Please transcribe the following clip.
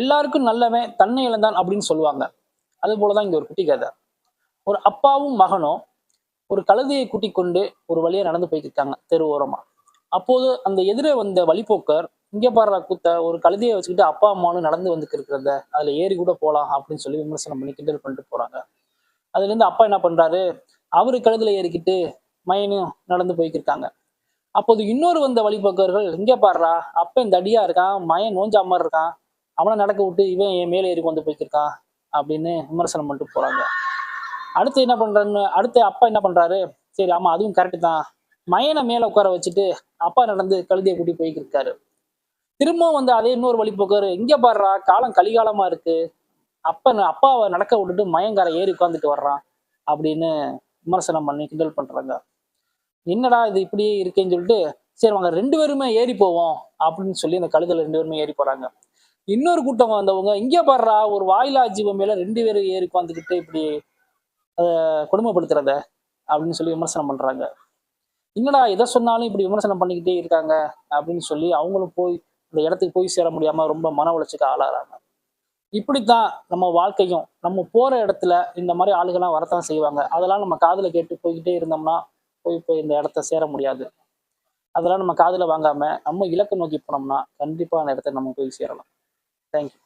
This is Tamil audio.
எல்லாருக்கும் நல்லவன் தன்னை இழந்தான் அப்படின்னு சொல்லுவாங்க. அது போலதான் இங்க ஒரு குட்டி கதை. ஒரு அப்பாவும் மகனும் ஒரு கழுதையை கூட்டி கொண்டு ஒரு வழியா நடந்து போயிட்டு இருக்காங்க தெரு ஓரமா. அப்போது அந்த எதிரே வந்த வழிபோக்கர் இங்க பாடுற கூத்த ஒரு கழுதையை வச்சுக்கிட்டு அப்பா அம்மாவும் நடந்து வந்துட்டு இருக்கிறத அதுல ஏறி கூட போலாம் அப்படின்னு சொல்லி விமர்சனம் பண்ணி கிண்டல் பண்ணிட்டு போறாங்க. அதுல இருந்து அப்பா என்ன பண்றாரு? அவரு கழுதுல ஏறிக்கிட்டு மயனும் நடந்து போய்க்கிருக்காங்க அப்போது இன்னொரு வந்த வழிபோக்கர்கள் இங்க பாடுறா இந்த அடியா இருக்கான் மயன் நோஞ்சா மாதிரி இருக்கான் அவனை நடக்க விட்டு இவன் என் மேலே ஏறி கொண்டு போய்க்கிருக்கான் அப்படின்னு விமர்சனம் பண்ணிட்டு போறாங்க. அடுத்து என்ன பண்றாருன்னு அடுத்து அப்பா என்ன பண்றாரு? சரி ஆமா அதுவும் கரெக்டு தான். மயனை மேல உட்கார வச்சுட்டு அப்பா நடந்து கழுதையை கூட்டி போய்க்கிருக்காரு. திரும்பவும் வந்து அதே இன்னொரு வழி போக்காரு இங்க பாடுறா காலம் கலிகாலமா இருக்கு. அப்ப அப்பாவை நடக்க விட்டுட்டு மயங்கார ஏறி உட்காந்துட்டு வர்றான் அப்படின்னு விமர்சனம் பண்ணி கிண்டல் பண்றாங்க. என்னடா இது இப்படியே இருக்கேன்னு சொல்லிட்டு சரி வாங்க ரெண்டு பேருமே ஏறி போவோம் அப்படின்னு சொல்லி அந்த கழுதையில ரெண்டு பேருமே ஏறி போறாங்க. இன்னொரு கூட்டம் வந்தவங்க இங்கே பாடுறா ஒரு வாயிலா ஜீவன் மேல ரெண்டு பேரும் ஏறி உட்காந்துக்கிட்டு இப்படி அதை கொடுமைப்படுத்துறத அப்படின்னு சொல்லி விமர்சனம் பண்றாங்க. என்னடா எதை சொன்னாலும் இப்படி விமர்சனம் பண்ணிக்கிட்டே இருக்காங்க அப்படின்னு சொல்லி அவங்களும் போய் அந்த இடத்துக்கு போய் சேர முடியாம ரொம்ப மன உளைச்சலுக்கு ஆளாகிறாங்க இப்படித்தான் நம்ம வாழ்க்கையும் நம்ம போற இடத்துல இந்த மாதிரி ஆளுகள்லாம் வரத்தான் செய்வாங்க. அதெல்லாம் நம்ம காதுல கேட்டு போய்கிட்டே இருந்தோம்னா போய் போய் இந்த இடத்த சேர முடியாது. அதெல்லாம் நம்ம காதுல வாங்காம நம்ம இலக்கு நோக்கி போனோம்னா கண்டிப்பா அந்த இடத்த நம்ம போய் சேரலாம். Thank you.